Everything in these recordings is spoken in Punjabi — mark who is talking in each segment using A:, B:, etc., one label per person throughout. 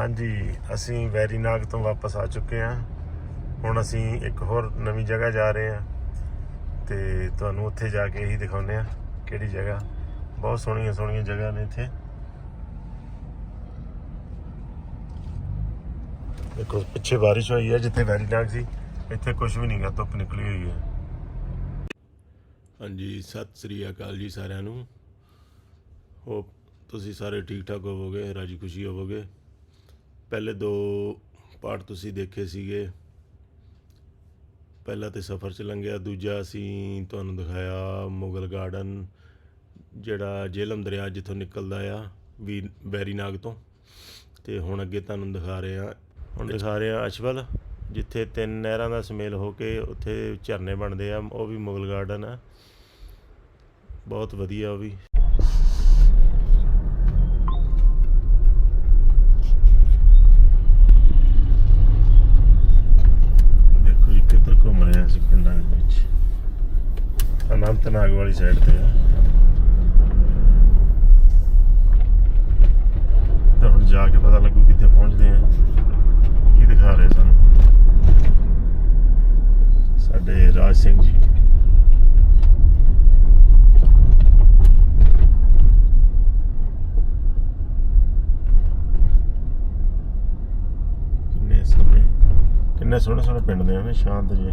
A: ਹਾਂਜੀ, ਅਸੀਂ ਵੈਰੀਨਾਗ ਤੋਂ ਵਾਪਸ ਆ ਚੁੱਕੇ ਹਾਂ। ਹੁਣ ਅਸੀਂ ਇੱਕ ਹੋਰ ਨਵੀਂ ਜਗ੍ਹਾ ਜਾ ਰਹੇ ਹਾਂ ਤੇ ਤੁਹਾਨੂੰ ਉੱਥੇ ਜਾ ਕੇ ਹੀ ਦਿਖਾਉਂਦੇ ਹਾਂ ਕਿਹੜੀ ਜਗ੍ਹਾ। ਬਹੁਤ ਸੋਹਣੀਆਂ ਸੋਹਣੀਆਂ ਜਗ੍ਹਾ ਨੇ ਇੱਥੇ। ਦੇਖੋ, ਪਿੱਛੇ ਬਾਰਿਸ਼ ਹੋਈ ਹੈ ਜਿੱਥੇ ਵੈਰੀਨਾਗ ਸੀ, ਇੱਥੇ ਕੁਝ ਵੀ ਨਹੀਂਗਾ ਧੁੱਪ ਨਿਕਲੀ ਹੋਈ ਹੈ। ਹਾਂਜੀ, ਸਤਿ ਸ੍ਰੀ ਅਕਾਲ ਜੀ ਸਾਰਿਆਂ ਨੂੰ। ਹੋਪ ਤੁਸੀਂ ਸਾਰੇ ਠੀਕ ਠਾਕ ਹੋਵੋਗੇ ਰਾਜੀ ਖੁਸ਼ੀ ਹੋਵੋਗੇ। ਪਹਿਲੇ ਦੋ ਪਾਰਟ ਤੁਸੀਂ ਦੇਖੇ ਸੀਗੇ। ਪਹਿਲਾ ਤੇ ਸਫ਼ਰ ਚ ਲੰਘਿਆ, ਦੂਜਾ ਅਸੀਂ ਤੁਹਾਨੂੰ ਦਿਖਾਇਆ ਮੁਗਲ ਗਾਰਡਨ, ਜਿਹੜਾ ਜੇਲਮ ਦਰਿਆ ਜਿੱਥੋਂ ਨਿਕਲਦਾ ਆ, ਵੀ ਬੈਰੀਨਾਗ ਤੋਂ। ਤੇ ਹੁਣ ਅੱਗੇ ਤੁਹਾਨੂੰ ਦਿਖਾ ਰਹੇ ਆ ਹੁਣ ਦਿਖਾ ਰਹੇ ਆ ਅਸ਼ਵਲ, ਜਿੱਥੇ ਤਿੰਨ ਨਹਿਰਾਂ ਦਾ ਸਮੇਲ ਹੋ ਕੇ ਉੱਥੇ ਝਰਨੇ ਬਣਦੇ ਆ, ਉਹ ਵੀ ਮੁਗਲ ਗਾਰਡਨ ਆ। ਬਹੁਤ ਵਧੀਆ ਉਹ ਵੀ। ਵਿੱਚ ਵਾਲੀ ਸਾਈਡ ਤੇ ਆ। ਤਾਂ ਹੁਣ ਜਾ ਕੇ ਪਤਾ ਲੱਗੂ ਕਿੱਥੇ ਪਹੁੰਚਦੇ ਆ। ਕੀ ਦਿਖਾ ਰਹੇ ਸਾਨੂੰ? ਸਾਡੇ ਰਾਜ ਸਿੰਘ ਜੀ। ਕਿੰਨੇ ਸੋਹਣੇ ਕਿੰਨੇ ਸੋਹਣੇ ਸੋਹਣੇ ਪਿੰਡ ਨੇ ਸ਼ਾਂਤ ਜਿਹੇ।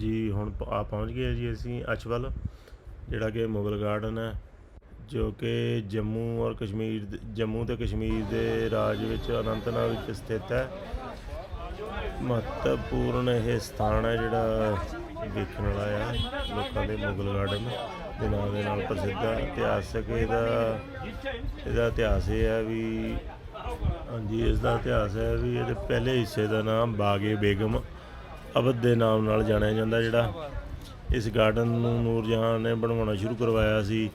A: ਜੀ ਹੁਣ ਆ ਪਹੁੰਚ ਗਏ ਜੀ ਅਸੀਂ ਅਚਵਲ, ਜਿਹੜਾ ਕਿ ਮੁਗਲ ਗਾਰਡਨ ਹੈ, ਜੋ ਕਿ ਜੰਮੂ ਔਰ ਕਸ਼ਮੀਰ ਦੇ- ਜੰਮੂ ਤੇ ਕਸ਼ਮੀਰ ਦੇ ਰਾਜ ਵਿੱਚ ਅਨੰਤਨਾਗ ਵਿੱਚ ਸਥਿਤ ਹੈ। ਮਹੱਤਵਪੂਰਨ ਇਹ ਸਥਾਨ ਹੈ ਜਿਹੜਾ ਦੇਖਣ ਵਾਲਾ ਆ, ਲੋਕਾਂ ਦੇ ਮੁਗਲ ਗਾਰਡਨ ਦੇ ਨਾਮ ਦੇ ਨਾਲ ਪ੍ਰਸਿੱਧ ਹੈ। ਇਤਿਹਾਸਕ ਇਹਦਾ ਇਹਦਾ ਇਤਿਹਾਸ ਇਹ ਹੈ ਵੀ, ਹਾਂਜੀ ਇਸ ਦਾ ਇਤਿਹਾਸ ਹੈ ਵੀ ਇਹਦੇ ਪਹਿਲੇ ਹਿੱਸੇ ਦਾ ਨਾਮ ਬਾਗੇ ਬੇਗਮ ਅਵਧ ਦੇ ਨਾਮ ਨਾਲ ਜਾਣਿਆ ਜਾਂਦਾ ਜਿਹੜਾ ਇਸ ਗਾਰਡਨ ਨੂੰ ਨੂਰਜਹਾਨ ਨੇ ਬਣਵਾਉਣਾ ਸ਼ੁਰੂ ਕਰਵਾਇਆ ਸੀ।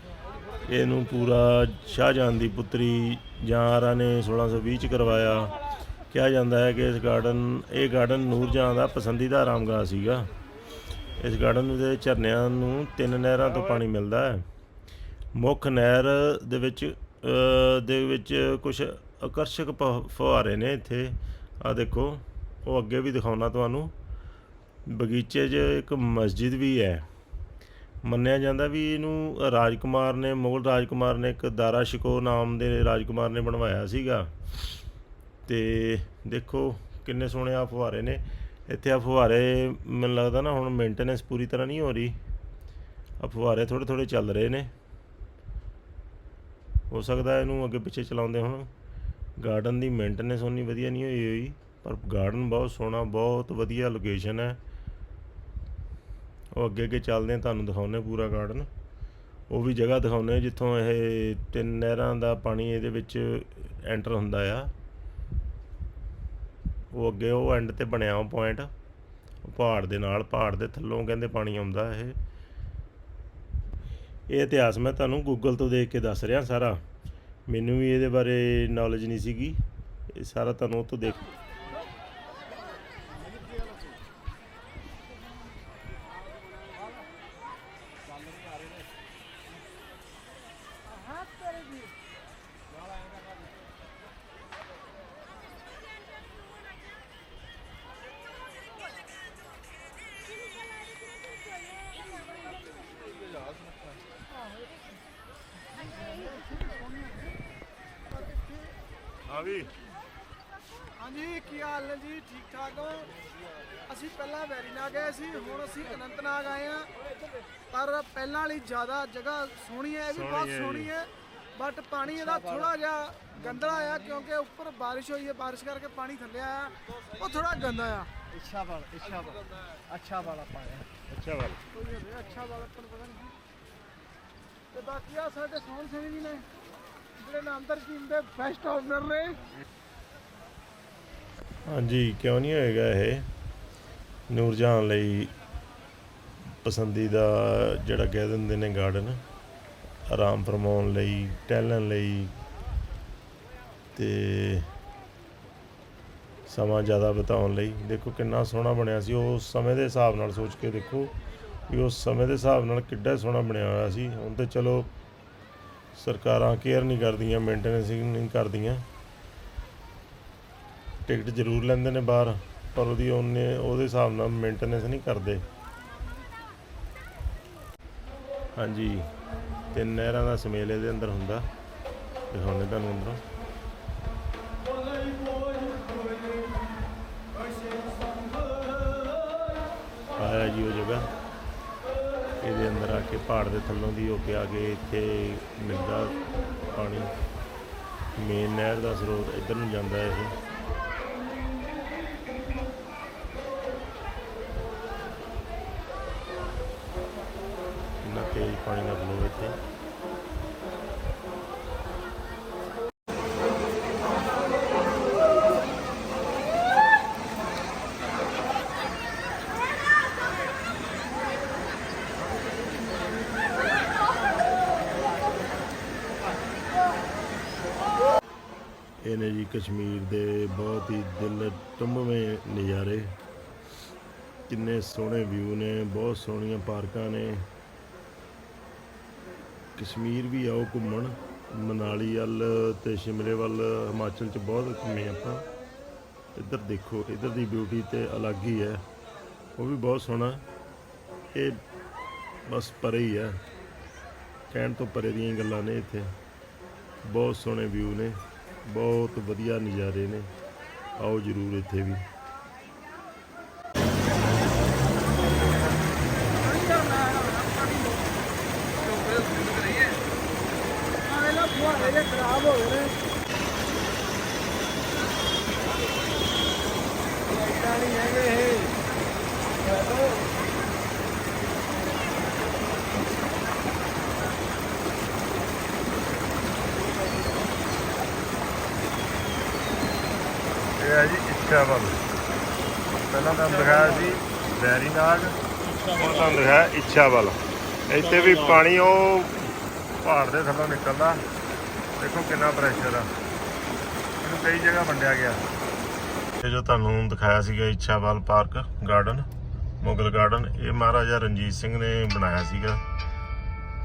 A: ਇਹਨੂੰ ਪੂਰਾ ਸ਼ਾਹਜਹਾਨ ਦੀ ਪੁੱਤਰੀ ਜਹਾਂਆਰਾ ਨੇ 1620 ਚ ਕਰਵਾਇਆ। ਕਿਹਾ ਜਾਂਦਾ ਹੈ ਕਿ ਇਸ ਗਾਰਡਨ, ਇਹ ਗਾਰਡਨ ਨੂਰਜਹਾਨ ਦਾ ਪਸੰਦੀਦਾ ਆਰਾਮਗਾਹ ਸੀਗਾ। ਇਸ ਗਾਰਡਨ ਦੇ ਝਰਨਿਆਂ ਨੂੰ ਤਿੰਨ ਨਹਿਰਾਂ ਤੋਂ ਪਾਣੀ ਮਿਲਦਾ ਹੈ। ਮੁੱਖ ਨਹਿਰ ਦੇ ਵਿੱਚ ਦੇ ਵਿੱਚ ਕੁਝ ਆਕਰਸ਼ਕ ਪ- ਫੁਹਾਰੇ ਨੇ ਇੱਥੇ। ਆ ਦੇਖੋ, ਉਹ ਅੱਗੇ ਵੀ ਦਿਖਾਉਣਾ ਤੁਹਾਨੂੰ। ਬਗੀਚੇ 'ਚ ਇੱਕ ਮਸਜਿਦ ਵੀ ਹੈ। ਮੰਨਿਆ ਜਾਂਦਾ ਵੀ ਇਹਨੂੰ ਰਾਜਕੁਮਾਰ ਨੇ, ਮੁਗਲ ਰਾਜਕੁਮਾਰ ਨੇ ਇੱਕ ਦਾਰਾ ਸ਼ਿਕੋ ਨਾਮ ਦੇ ਰਾਜਕੁਮਾਰ ਨੇ ਬਣਵਾਇਆ ਸੀਗਾ। ਤੇ ਦੇਖੋ ਕਿੰਨੇ ਸੋਹਣੇ ਆ ਫੁਹਾਰੇ ਨੇ। ਇੱਥੇ ਆ ਫੁਹਾਰੇ ਮੈਨੂੰ ਲੱਗਦਾ ਨਾ ਹੁਣ ਮੇਨਟੇਨੈਂਸ ਪੂਰੀ ਤਰ੍ਹਾਂ ਨਹੀਂ ਹੋ ਰਹੀ। ਆ ਫੁਹਾਰੇ ਥੋੜੇ ਥੋੜੇ ਚੱਲ ਰਹੇ ਨੇ। ਹੋ ਸਕਦਾ ਇਹਨੂੰ ਅੱਗੇ ਪਿੱਛੇ ਚਲਾਉਂਦੇ ਹੁਣ। ਗਾਰਡਨ ਦੀ ਮੇਨਟੇਨੈਂਸ ਉਨੀ ਵਧੀਆ ਨਹੀਂ ਹੋਈ ਹੋਈ, ਪਰ ਗਾਰਡਨ ਬਹੁਤ ਸੋਹਣਾ, ਬਹੁਤ ਵਧੀਆ ਲੋਕੇਸ਼ਨ ਹੈ। ਉਹ ਅੱਗੇ ਅੱਗੇ ਚੱਲਦੇ ਆ ਤੁਹਾਨੂੰ ਦਿਖਾਉਂਦੇ ਪੂਰਾ ਗਾਰਡਨ ਉਹ ਵੀ ਜਗ੍ਹਾ ਦਿਖਾਉਂਦੇ ਜਿੱਥੋਂ ਇਹ ਤਿੰਨ ਨਹਿਰਾਂ ਦਾ ਪਾਣੀ ਇਹਦੇ ਵਿੱਚ ਐਂਟਰ ਹੁੰਦਾ ਆ। ਉਹ ਅੱਗੇ ਉਹ ਐਂਡ ਤੇ ਬਣਿਆ ਉਹ ਪੁਆਇੰਟ ਪਹਾੜ ਦੇ ਨਾਲ, ਪਹਾੜ ਦੇ ਥੱਲੋਂ ਕਹਿੰਦੇ ਪਾਣੀ ਆਉਂਦਾ ਇਹ। ਇਹ ਇਤਿਹਾਸ ਮੈਂ ਤੁਹਾਨੂੰ ਗੂਗਲ ਤੋਂ ਦੇਖ ਕੇ ਦੱਸ ਰਿਹਾ ਸਾਰਾ। ਮੈਨੂੰ ਵੀ ਇਹਦੇ ਬਾਰੇ ਨੌਲੇਜ ਨਹੀਂ ਸੀਗੀ। ਇਹ ਸਾਰਾ ਤੁਹਾਨੂੰ ਉਹ ਤੋਂ ਦੇਖ ਵੀ।
B: ਹਾਂਜੀ ਕੀ ਹਾਲ ਨੇ ਜੀ? ਠੀਕ ਠਾਕ ਹੋ? ਅਸੀਂ ਪਹਿਲਾਂ ਵੈਰੀਨਾਗ ਗਏ ਸੀ ਹੁਣ ਅਸੀਂ ਅਨੰਤਨਾਗ ਆਏ ਆ ਪਰ ਪਹਿਲਾਂ ਵਾਲੀ ਜ਼ਿਆਦਾ ਜਗ੍ਹਾ ਸੋਹਣੀ ਹੈ ਇਹ ਵੀ ਬਹੁਤ
A: ਸੋਹਣੀ ਹੈ
B: ਸੋਹਣੀ। ਹੈ। ਬਟ ਪਾਣੀ ਇਹਦਾ ਥੋੜਾ ਜਿਹਾ ਗੰਦਲਾ ਆ ਕਿਉਂਕਿ ਉੱਪਰ ਬਾਰਿਸ਼ ਹੋਈ ਹੈ ਬਾਰਿਸ਼ ਕਰਕੇ ਪਾਣੀ ਥੱਲੇ ਆਇਆ। ਉਹ ਥੋੜਾ ਗੰਦਾ ਆ।
C: ਇੱਛਾ ਵਾਲਾ ਇੱਛਾ ਵਾਲਾ। ਅੱਛਾ ਵਾਲਾ ਪਾਇਆ
A: ਅੱਛਾ ਗੱਲ
B: ਕੋਈ ਅੱਛਾ ਵਾਲਾ ਪਤਾ ਨਹੀਂ। ਤੇ ਬਾਕੀ ਆ ਸਾਡੇ ਸੋਹਣ ਸਿੰਘ ਜੀ ਨੇ। ਜਿਹੜੇ ਨਾ ਟੀਮ ਦੇ ਬੈਸਟ ਓਪਨਰ ਨੇ।
A: ਹਾਂਜੀ, ਕਿਉਂ ਨਹੀਂ ਹੋਏਗਾ ਇਹ? ਨੂਰਜਹਾਨ ਲਈ ਪਸੰਦੀਦਾ ਜਿਹੜਾ ਕਹਿ ਦਿੰਦੇ ਨੇ ਗਾਰਡਨ, ਆਰਾਮ ਫਰਮਾਉਣ ਲਈ, ਟਹਿਲਣ ਲਈ ਤੇ ਸਮਾਂ ਜ਼ਿਆਦਾ ਬਿਤਾਉਣ ਲਈ। ਦੇਖੋ ਕਿੰਨਾ ਸੋਹਣਾ ਬਣਿਆ ਸੀ। ਉਸ ਸਮੇਂ ਦੇ ਹਿਸਾਬ ਨਾਲ ਸੋਚ ਕੇ ਦੇਖੋ ਵੀ ਉਸ ਸਮੇਂ ਦੇ ਹਿਸਾਬ ਨਾਲ ਕਿੱਡਾ ਸੋਹਣਾ ਬਣਿਆ ਹੋਇਆ ਸੀ। ਹੁਣ ਤੇ ਚਲੋ ਸਰਕਾਰਾਂ ਕੇਅਰ ਨਹੀਂ ਕਰਦੀਆਂ ਮੇਨਟੇਨੈਂਸ ਨਹੀਂ ਕਰਦੀਆਂ। ਟਿਕਟ ਜ਼ਰੂਰ ਲੈਂਦੇ ਨੇ ਬਾਹਰ, ਪਰ ਉਹਦੀ ਉਹਨੇ, ਉਹਦੇ ਹਿਸਾਬ ਨਾਲ ਮੇਨਟੇਨੈਂਸ ਨਹੀਂ ਕਰਦੇ। ਹਾਂਜੀ, ਤਿੰਨ ਨਹਿਰਾਂ ਦਾ ਸਮੇਲ ਇਹਦੇ ਅੰਦਰ ਹੁੰਦਾ। ਦਿਖਾਉਂਦੇ ਤੁਹਾਨੂੰ ਅੰਦਰੋਂ। ਆਇਆ ਜੀ ਉਹ ਜਗ੍ਹਾ। ਇਹਦੇ ਅੰਦਰ ਆ ਕੇ ਪਹਾੜ ਦੇ ਥੱਲੋਂ ਦੀ ਹੋ ਕੇ ਆ ਕੇ ਇੱਥੇ ਮਿਲਦਾ ਪਾਣੀ। ਮੇਨ ਨਹਿਰ ਦਾ ਸਰੋਤ ਇੱਧਰ ਨੂੰ ਜਾਂਦਾ ਇਹ। ਇੰਨਾ ਤੇਜ਼ ਪਾਣੀ ਦਾ ਫਲੋ ਇੱਥੇ। ਇਹ ਨੇ ਜੀ ਕਸ਼ਮੀਰ ਦੇ ਬਹੁਤ ਹੀ ਦਿਲ ਟੰਬਵੇਂ ਨਜ਼ਾਰੇ, ਕਿੰਨੇ ਸੋਹਣੇ ਵਿਊ ਨੇ, ਬਹੁਤ ਸੋਹਣੀਆਂ ਪਾਰਕਾਂ ਨੇ। ਕਸ਼ਮੀਰ ਵੀ ਆਓ ਘੁੰਮਣ, ਮਨਾਲੀ ਵੱਲ ਤੇ ਸ਼ਿਮਲੇ ਵੱਲ, ਹਿਮਾਚਲ ਚ ਬਹੁਤ ਘੁੰਮੇ ਆਪਾਂ। ਇੱਧਰ ਦੇਖੋ, ਇੱਧਰ ਦੀ ਬਿਊਟੀ ਤੇ ਅਲੱਗ ਹੀ ਹੈ। ਉਹ ਵੀ ਬਹੁਤ ਸੋਹਣਾ। ਇਹ ਬਸ ਪਰੇ ਹੀ ਹੈ। ਕਹਿਣ ਤੋਂ ਪਰੇ ਦੀਆਂ ਗੱਲਾਂ ਨੇ ਇੱਥੇ। ਬਹੁਤ ਸੋਹਣੇ ਵਿਊ ਨੇ। ਬਹੁਤ ਵਧੀਆ ਨਜ਼ਾਰੇ ਨੇ। ਆਓ ਜਰੂਰ ਇੱਥੇ ਵੀ।
B: ਖਰਾਬ ਹੋ ਗਏ ਨੇ ਏਦਾਂ ਨਹੀਂ ਹੈਗੇ ਇਹ
A: ਇਹ ਹੈ ਵੱਲ ਪਹਿਲਾਂ ਤੁਹਾਨੂੰ ਦਿਖਾਇਆ ਸੀ ਵੈਰੀ ਨਾਗ, ਹੁਣ ਤੁਹਾਨੂੰ ਦਿਖਾਇਆ ਇੱਛਾ ਵੱਲ। ਇੱਥੇ ਵੀ ਪਾਣੀ ਉਹ ਪਹਾੜ ਦੇ ਥੱਲੋਂ ਨਿਕਲਦਾ। ਦੇਖੋ ਕਿੰਨਾ ਪ੍ਰੈਸ਼ਰ ਆ। ਇਹਨੂੰ ਕਈ ਜਗ੍ਹਾ ਵੰਡਿਆ ਗਿਆ। ਇਹ ਜੋ ਤੁਹਾਨੂੰ ਦਿਖਾਇਆ ਸੀਗਾ ਇੱਛਾਵਾਲ ਪਾਰਕ ਗਾਰਡਨ, ਮੁਗਲ ਗਾਰਡਨ, ਇਹ ਮਹਾਰਾਜਾ ਰਣਜੀਤ ਸਿੰਘ ਨੇ ਬਣਾਇਆ ਸੀਗਾ।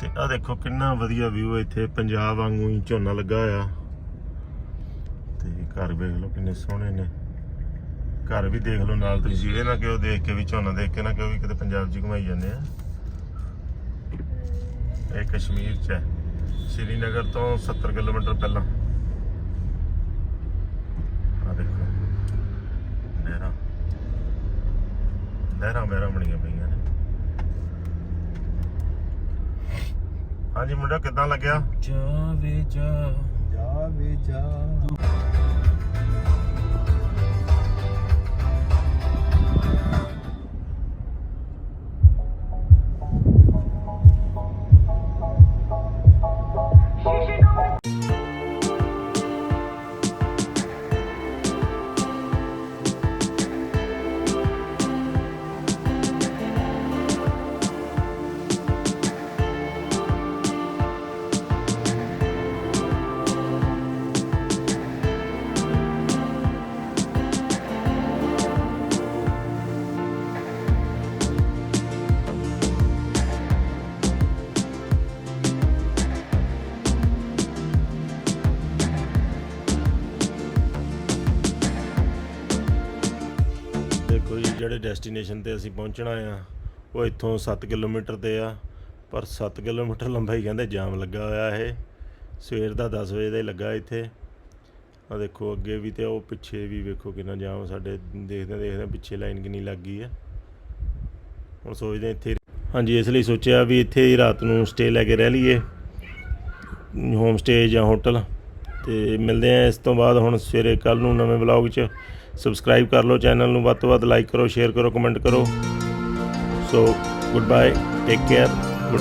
A: ਤੇ ਆ ਦੇਖੋ ਕਿੰਨਾ ਵਧੀਆ ਵਿਊ ਇੱਥੇ। ਪੰਜਾਬ ਵਾਂਗੂ ਹੀ ਝੋਨਾ ਲੱਗਾ ਹੋਇਆ। ਤੇ ਘਰ ਵੇਖ ਲਓ ਕਿੰਨੇ ਸੋਹਣੇ ਨੇ। ਘਰ ਵੀ ਦੇਖ ਲਓ ਨਾਲ ਤੁਸੀਂ। ਇਹ ਨਾ ਕਿ ਉਹ ਦੇਖ ਕੇ ਵੀ ਝੋਨਾ ਦੇਖ ਕੇ ਨਾ ਕਿ ਉਹ ਵੀ ਕਿਤੇ ਪੰਜਾਬ 'ਚ ਘੁਮਾਈ ਜਾਂਦੇ ਆ। ਇਹ ਕਸ਼ਮੀਰ 'ਚ ਹੈ। ਸ਼੍ਰੀਨਗਰ ਤੋਂ 70 ਕਿਲੋਮੀਟਰ ਪਹਿਲਾਂ। ਆ ਦੇਖੋ। ਨਹਿਰਾਂ। ਨਹਿਰਾਂ ਮਹਿਰਾਂ ਬਣੀਆਂ ਪਈਆਂ ਨੇ। ਹਾਂਜੀ ਮੁੰਡਾ ਕਿੱਦਾਂ ਲੱਗਿਆ?
C: ਜਾਵੇ ਜਾ। ਜਾਵੇ ਜਾ।
A: ਕੋਈ ਜਿਹੜੇ ਡੈਸਟੀਨੇਸ਼ਨ ਤੇ ਅਸੀਂ ਪਹੁੰਚਣਾ ਆ, ਉਹ ਇੱਥੋਂ 7 ਕਿਲੋਮੀਟਰ ਤੇ ਆ। ਪਰ 7 ਕਿਲੋਮੀਟਰ ਲੰਬਾ ਹੀ ਕਹਿੰਦੇ ਜਾਮ ਲੱਗਾ ਹੋਇਆ ਇਹ। ਸਵੇਰ ਦਾ 10 ਵਜੇ ਦਾ ਹੀ ਲੱਗਾ ਇੱਥੇ। ਆ ਦੇਖੋ, ਅੱਗੇ ਵੀ ਤੇ ਉਹ ਪਿੱਛੇ ਵੀ ਵੇਖੋ ਕਿੰਨਾ ਜਾਮ ਸਾਡੇ ਦੇਖਦੇ ਦੇਖਦੇ ਪਿੱਛੇ ਲਾਈਨ ਕਿੰਨੀ ਲੱਗ ਗਈ ਹੈ ਹੁਣ ਸੋਚਦੇ ਇੱਥੇ ਹਾਂਜੀ, ਇਸ ਲਈ ਸੋਚਿਆ ਵੀ ਇੱਥੇ ਹੀ ਰਾਤ ਨੂੰ ਸਟੇ ਲੈ ਕੇ ਰਹਿ ਲਈਏ। ਹੋਮ ਸਟੇ ਜਾਂ ਹੋਟਲ ਤੇ ਮਿਲਦੇ ਆ ਇਸ ਤੋਂ ਬਾਅਦ ਹੁਣ ਸਵੇਰੇ ਕੱਲ ਨੂੰ ਨਵੇਂ ਵਲੌਗ 'ਚ। ਸਬਸਕ੍ਰਾਈਬ ਕਰ ਲਓ ਚੈਨਲ ਨੂੰ, ਵੱਧ ਤੋਂ ਵੱਧ ਲਾਈਕ ਕਰੋ ਸ਼ੇਅਰ ਕਰੋ ਕਮੈਂਟ ਕਰੋ। So good bye take care good